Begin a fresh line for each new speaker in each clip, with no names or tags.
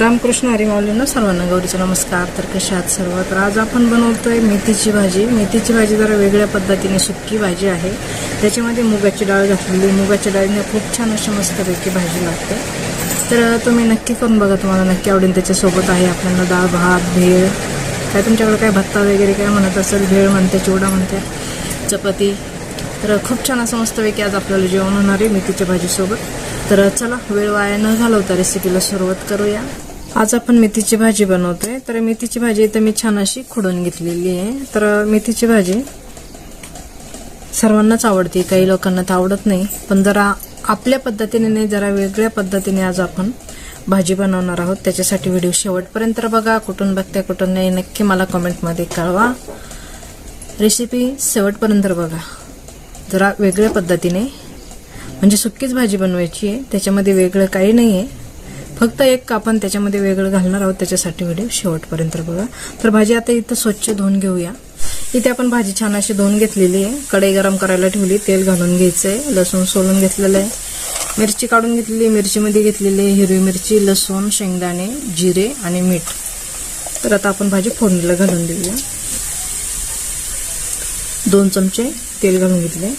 रामकृष्ण हरिमाऊलींना सर्वांना गौरीचा नमस्कार. तर कशात आहात सर्व? तर आज आपण बनवतोय मेथीची भाजी. मेथीची भाजी जरा वेगळ्या पद्धतीने सुक्की भाजी आहे. त्याच्यामध्ये मुगाची डाळ घातलेली मुगाच्या डाळीने खूप छान अशी मस्तपैकी भाजी लागते. तर तुम्ही नक्की करून बघा. तुम्हाला नक्की आवडेल. त्याच्यासोबत आहे आपल्याला डाळ भात भेळ. काय तुमच्याकडे काय भत्ता वगैरे काय म्हणत असेल? भेळ म्हणते चिवडा म्हणते चपाती. तर खूप छान असं मस्तपैकी आज आपल्याला जेवण होणार आहे मेथीच्या भाजीसोबत. तर चला वेळ वाया न घालवता रेसिपीला सुरुवात करूया. आज आपण मेथीची भाजी बनवतोय. तर मेथीची भाजी इथं मी छान अशी खुडून घेतलेली आहे. तर मेथीची भाजी सर्वांनाच आवडते. काही लोकांना तर आवडत नाही. पण जरा आपल्या पद्धतीने नाही जरा वेगळ्या पद्धतीने आज आपण भाजी बनवणार आहोत. त्याच्यासाठी व्हिडिओ शेवटपर्यंत बघा. कुठून बघताय कुठून नाही नक्की मला कमेंटमध्ये कळवा. रेसिपी शेवटपर्यंत बघा. जरा वेगळ्या पद्धतीने. म्हणजे सुक्कीच भाजी बनवायची आहे. त्याच्यामध्ये वेगळं काही नाही आहे फक्त एक आपण त्याच्यामध्ये वेगळं घालणार आहोत त्याच्यासाठी व्हिडिओ शेवटपर्यंत बघा. तर भाजी आता इथं स्वच्छ धुवून घेऊया. इथे आपण भाजी छान अशी धुवून घेतलेली आहे. कढई गरम करायला ठेवली तेल घालून घ्यायचंय लसूण सोलून घेतलेलं आहे. मिरची काढून घेतलेली मिरचीमध्ये घेतलेली आहे हिरवी मिरची लसूण शेंगदाणे जिरे आणि मीठ. तर आता आपण भाजी फोडणीला घालून देऊया. दोन चमचे तेल घालून घेतले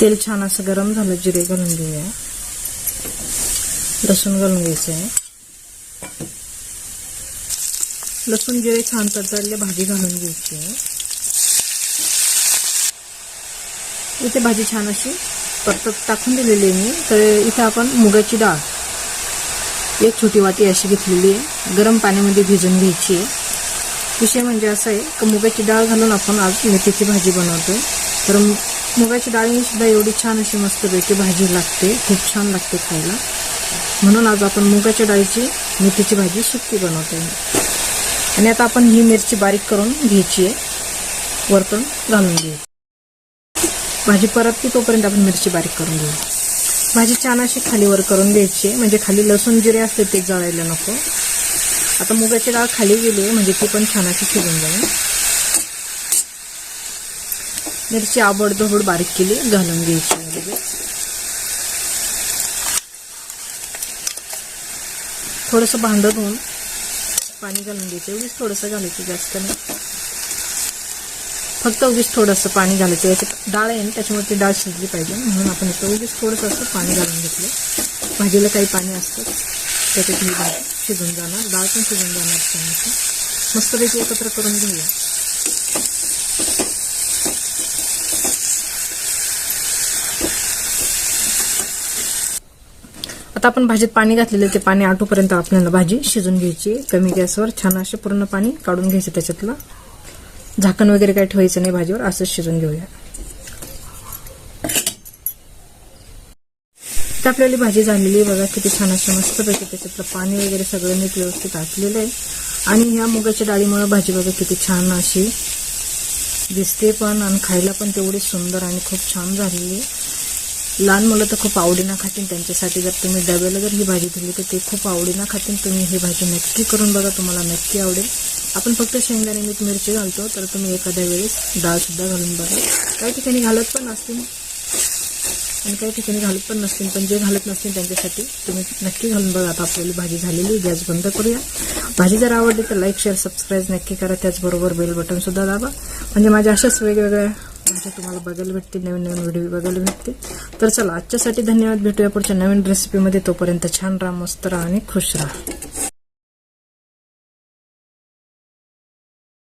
तेल छान असं गरम झालं जिरे घालून घेऊया. लसूण घालून घ्यायचं. आहे लसूण जिरे छान तडतडले भाजी घालून घ्यायची. आहे इथे भाजी छान अशी परतत टाकून दिलेली आहे मी. तर इथे आपण मुगाची डाळ एक छोटी वाटी अशी घेतलेली आहे. गरम पाण्यामध्ये भिजून घ्यायची आहे. विषय म्हणजे असं आहे की मुगाची डाळ घालून आपण आज मेथीची भाजी बनवतो तर मुगाची डाळीने सुद्धा एवढी छान अशी मस्तपैकी भाजी लागते खूप छान लागते खायला. म्हणून आज आपण मुगाच्या डाळीची मेथीची भाजी सुक्की आहे आणि आता आपण ही मिरची बारीक करून घ्यायची आहे. वरतून घालून घेऊ. भाजी परतती तोपर्यंत आपण मिरची बारीक करून घेऊ. भाजी छान अशी खाली वर करून घ्यायची म्हणजे खाली लसूण जिरे असते ते जळायला नको. आता मुगाची डाळ खाली गेली म्हणजे ती पण छान अशी शिजून जाईल. मिरची आबडधोबड बारीक केली घालून घ्यायची लगेच थोडंसं भांडं धुवून पाणी घालून घ्यायचं. उगीच थोडंसं घालायचं जास्त नाही. फक्त उगीच थोडंसं पाणी घालायचं. याच्यात डाळ आहे ना त्याच्यामुळे ती डाळ शिजली पाहिजे. म्हणून आपण इथं उगीच थोडंसं असं पाणी घालून घेतलं भाजीला काही पाणी असतं त्याच्यात मी शिजून जाणार. डाळ पण शिजून जाणार छान मस्तपैकी एकत्र करून घेऊया. आता आपण भाजीत पाणी घातलेलं ते पाणी आटोपर्यंत आपल्याला भाजी शिजून घ्यायची कमी गॅसवर छान असे पूर्ण पाणी काढून घ्यायचं त्याच्यातलं. झाकण वगैरे काही ठेवायचं नाही भाजीवर असंच शिजून घेऊया. तर आपल्याला भाजी झालेली आहे बघा किती छान अशी मस्तपैकी त्याच्यातलं पाणी वगैरे सगळं नीट व्यवस्थित घातलेलं आहे. आणि ह्या मुगाच्या डाळीमुळे भाजी बघा किती छान अशी दिसते पण आणि खायला पण तेवढी सुंदर आणि खूप छान झालेली आहे. लहान मुलं तर खूप आवडीनं खातील त्यांच्यासाठी. जर तुम्ही डब्याला जर ही भाजी दिली तर ते खूप आवडीनं खातील. तुम्ही ही भाजी नक्की करून बघा तुम्हाला नक्की आवडेल. आपण फक्त शेंगदाणे मीठ मिरची घालतो तर तुम्ही एखाद्या वेळेस डाळसुद्धा घालून बघा. काही ठिकाणी घालत पण असतील आणि काही ठिकाणी घालत पण नसतील. पण जे घालत नसतील त्यांच्यासाठी तुम्ही नक्की घालून बघा. आता आपल्याला भाजी झालेली गॅस बंद करूया. भाजी जर आवडली तर लाईक शेअर सबस्क्राईब नक्की करा. त्याचबरोबर बेल बटनसुद्धा दाबा. म्हणजे माझ्या अशाच वेगवेगळ्या भाज्या तुम्हाला बघायला भेटतील नवीन नवीन व्हिडिओ बघायला भेटतील. तर चला आजच्यासाठी धन्यवाद. भेटूया पुढच्या नवीन रेसिपीमध्ये तोपर्यंत छान राहा मस्त राहा आणि खुश राहा.